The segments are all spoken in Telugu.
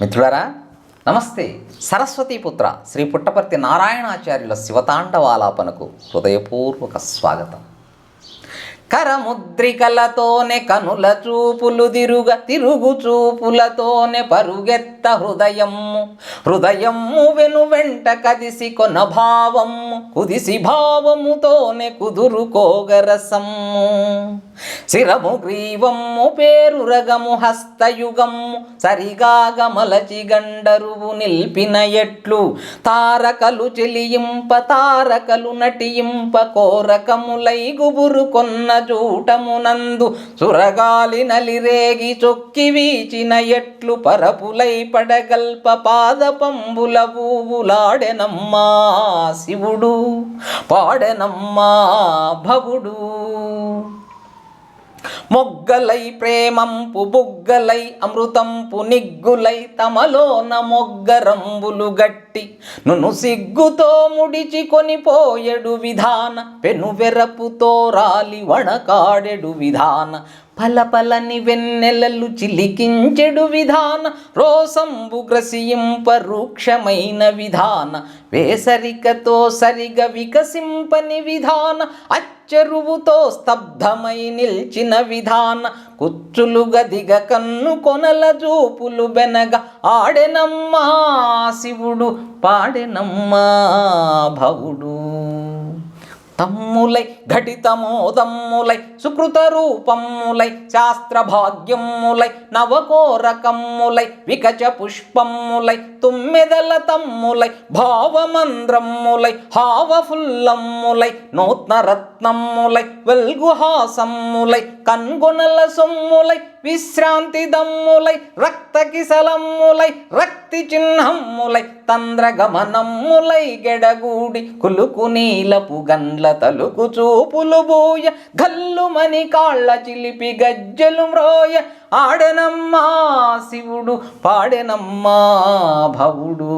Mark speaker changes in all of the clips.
Speaker 1: మిత్రులారా నమస్తే. సరస్వతీ పుత్ర శ్రీ పుట్టపర్తి నారాయణాచార్యుల శివతాండవాలాపనకు హృదయపూర్వక స్వాగతం. కరముద్రికలతోనే కనుల చూపులు తిరుగ తిరుగు చూపులతోనే పరుగెత్త హృదయము. హృదయము వెను వెంట కదిసి కొన భావము. కుదిసి భావముతోనే కుదురుకోగరసము శిరము గ్రీవము పేరు రగము హస్తయుగము సరిగాగ గండరువు నిల్పిన ఎట్లు తారకలు చెలియింప తారకలు నటియింప కోరకములై గుబురు కొన్న చూటమునందు సురగాలి నలిరేగి చొక్కి వీచిన ఎట్లు పరపులై పడగల్ప పాదపంబుల పూవులాడెనమ్మా శివుడు పాడెనమ్మా భవుడు. మొగ్గలై ప్రేమంపు బుగ్గలై అమృతంపు నిగ్గులై తమలోన మొగ్గరంబులు గట్టి నును సిగ్గుతో ముడిచి కొనిపోయెడు విధాన. పెను వెరపుతో రాలి వణకాడెడు విధాన. పలపలని వెన్నెలలు చిలికించెడు విధాన. రోసంబు గ్రసియింప రూక్షమైన విధాన. వేసరికతో సరిగ వికసింపని విధాన. అచ్చరువుతో స్తబ్ధమై నిల్చిన విధాన. కుచ్చులుగా దిగ కన్ను కొనల చూపులు బెనగ ఆడెనమ్మా శివుడు పాడెనమ్మా భవుడు. తమ్ములై ఘటితమోదమ్ములై సుకృత రూపమ్ములై శాస్త్రభాగ్యమ్ములై నవకోరకమ్ములై వికచ పుష్పమ్ములై తుమ్మెదల తమ్ములై భావమంద్రమ్ములై హావఫుల్లమ్ములై నూత్నరత్నమ్ములై వెల్గుహాసమ్ములై కన్గొనల సొమ్ములై విశ్రాంతి దమ్ములై రక్త భక్తి రక్తి చిహ్నమ్ములై తంద్రగమనమ్ములై గెడగూడి కులుకు నీలపు గండ్ల తలుకు చూపులు బోయ గల్లుమని కాళ్ళ చిలిపి గజ్జలు మ్రోయ. ఆడనమ్మా శివుడు పాడెనమ్మా భవుడు.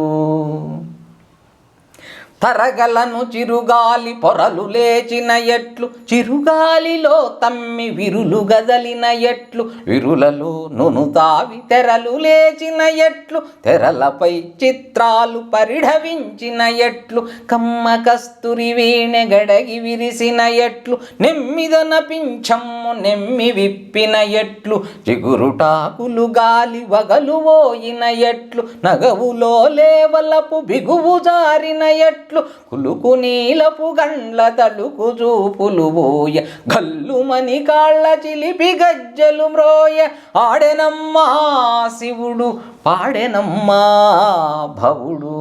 Speaker 1: తరగలను చిరుగాలి పొరలు లేచిన ఎట్లు చిరుగాలిలో తమ్మి విరులు గదలిన ఎట్లు విరులలో నును తావి తెరలు లేచిన ఎట్లు తెరలపై చిత్రాలు పరిఢవించిన ఎట్లు కమ్మ కస్తూరి వీణె గడగి విరిసిన ఎట్లు నెమ్మిదన పింఛమ్ము నెమ్మి విప్పిన ఎట్లు చిగురుటాకులు గాలి వగలు పోయిన ఎట్లు నగవులో లేవలపు బిగువు జారిన ఎట్లు కులుకు నీలపు గండ్ల తలుకు చూపులు పోయ గల్లుమని కాళ్ళ చిలిపి గజ్జలు మ్రోయ. ఆడెనమ్మా శివుడు పాడెనమ్మా భవుడు.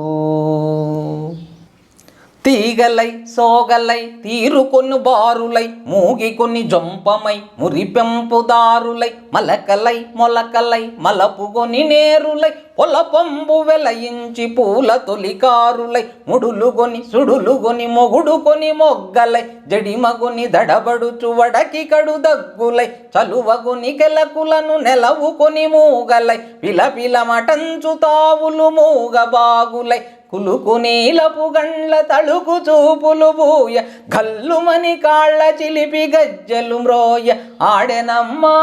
Speaker 1: తీగలై సోగలై తీరుకొన్ని బారులై మూగి కొన్ని జంపమై మురిపెంపుదారులై మలకలై మొలకలై మలపుగొని నేరులై పొలపంబు వెలయించి పూల తొలికారులై ముడులుగొని సుడులుగొని మొగుడుకొని మొగ్గలై జడిమగుని దడబడుచు వడకి కడు దగ్గులై చలువగుని కెలకులను నెలవుకొని మూగలై పిలపిలమటంచు తావులు మూగ బాగులై కులుకు నీలపు గండ్ల తళుకు చూపులు బూయ గల్లుమని కాళ్ళ చిలిపి గజ్జలు మ్రోయ. ఆడెనమ్మా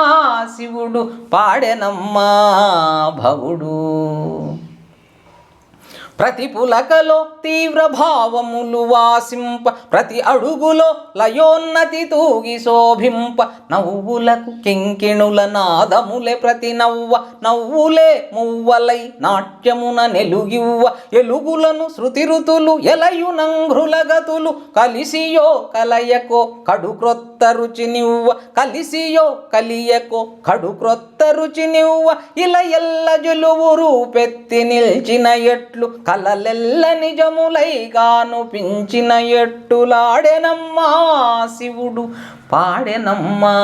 Speaker 1: శివుడు పాడెనమ్మా భవుడు. ప్రతి పులకలో తీవ్ర భావములు వాసింప ప్రతి అడుగులో లయోన్నతి తూగి శోభింప. నవ్వులకు కింకిణుల నాదములే ప్రతి నవ్వ నవ్వులే మువ్వలై నాట్యమున నెలుగివ్వ. ఎలుగులను శృతి ఋతులు ఎలయునంఘ్రులగతులు కలిసియో కలయకో కడు క్రొత్త రుచినివ్వ కలిసియో కలియకో కడు క్రొత్త రుచినివ్వ ఇలా ఎల్ల జలువు రూపెత్తి నిల్చిన ఎట్లు కలలెల్ల నిజములైగాను పించిన ఎట్టులాడెనమ్మా శివుడు పాడెనమ్మా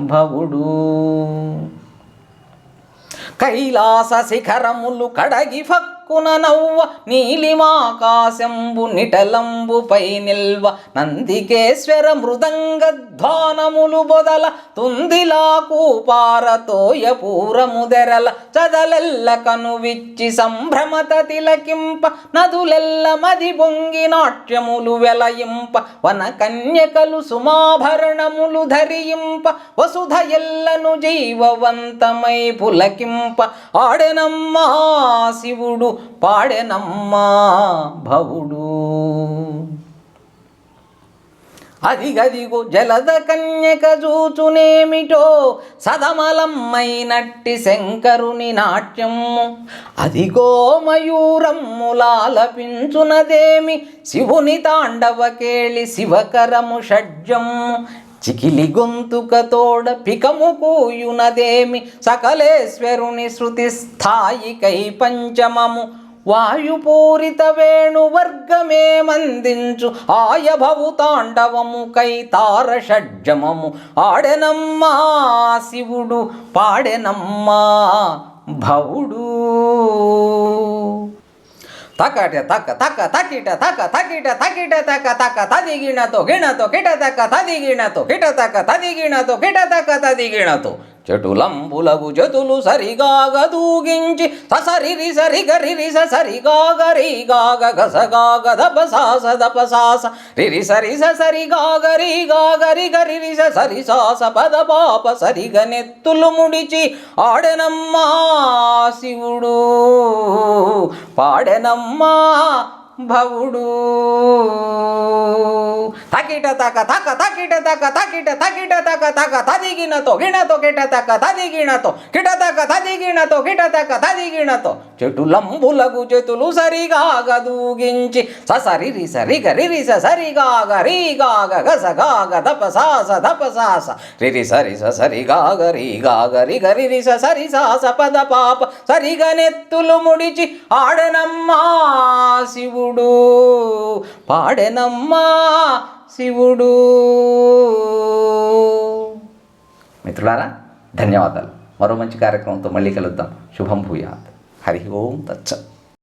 Speaker 1: భవుడు. కైలాస శిఖరములు కడగి భక్తు పక్కున నవ్వ నీలిమాకాశంబు నిటలంబు పై నిల్వ నందికేశ్వర మృదంగ ధ్వానములు బొదల తుందిలా కూపారతోయ పూరముదెరల చదలెల్ల కనువిచ్చి సంభ్రమత తిలకింప నదులెల్ల మది బొంగి నాట్యములు వెలయింప వన కన్యకలు సుమాభరణములు ధరింప వసుధ ఎల్లను జీవవంతమై పులకింప ఆడెనమ్మా శివుడు పాడెనమ్మా భవుడు. అదిగదిగో జలద కన్యక చూచునేమిటో సదమలమ్మైనట్టి శంకరుని నాట్యము. అదిగో మయూరమ్ములాలపించునదేమి శివుని తాండవ కేళి శివకరము షడ్జము. చికిలి గొంతుకతోడ పికము కూయునదేమి సకలేశ్వరుని శృతి స్థాయికై పంచమము. వాయుపూరిత వేణువర్గమే మందించు ఆయభవు తాండవము కైతార షడ్జమము ఆడెనమ్మా శివుడు పాడెనమ్మా భవుడు. તાકાટે તાકા તાકા, તાકીટા તાકા, તાકીટા તાકીટા તાકા તાકા, તાદી ગીણા તો ગીણા તો કેટા તાકા, તાદી ગીણા તો કેટા તાકા, તાદી ગીણા તો કેટા તાકા, તાદી ગીણા તો చెటులంబులగు జతులు సరిగాగ దూగించి ససరిరి సరి గరిరి సరిగాగ రీగాగ గసగాగ దపసాస దపసాస రిరి సరి సరిగాగ రీగాగ గాగరి గరిరి సరి సాస పద పాప సరిగ నెత్తులు ముడిచి ఆడెనమ్మా శివుడు. పాడెనమ్మా భవుడు తకిట తక తక తకిట తక తకిట తకిట తక తక తదిగినతో గిణతో కిట తక తదిగిణతో కిట తక తదిగిణతో కిట తక తదిగిణతో చెటులంబులగు చెతులు గదూగించి ససరి రి సరి గరి రి సరిగా గరి గాగ గస గాగ దప సాస దప సాస రి రి సరి సరిగాగ రీగాగ రి గరిరి సరి సాస పద పాప సరిగ నెత్తులు ముడిచి ఆడనమ్మా శివుడు పాడెనమ్మా శివుడు. మిత్రులారా ధన్యవాదాలు. మరో మంచి కార్యక్రమంతో మళ్ళీ కలుద్దాం. శుభం భూయాత్. హరి ఓం తచ్చత్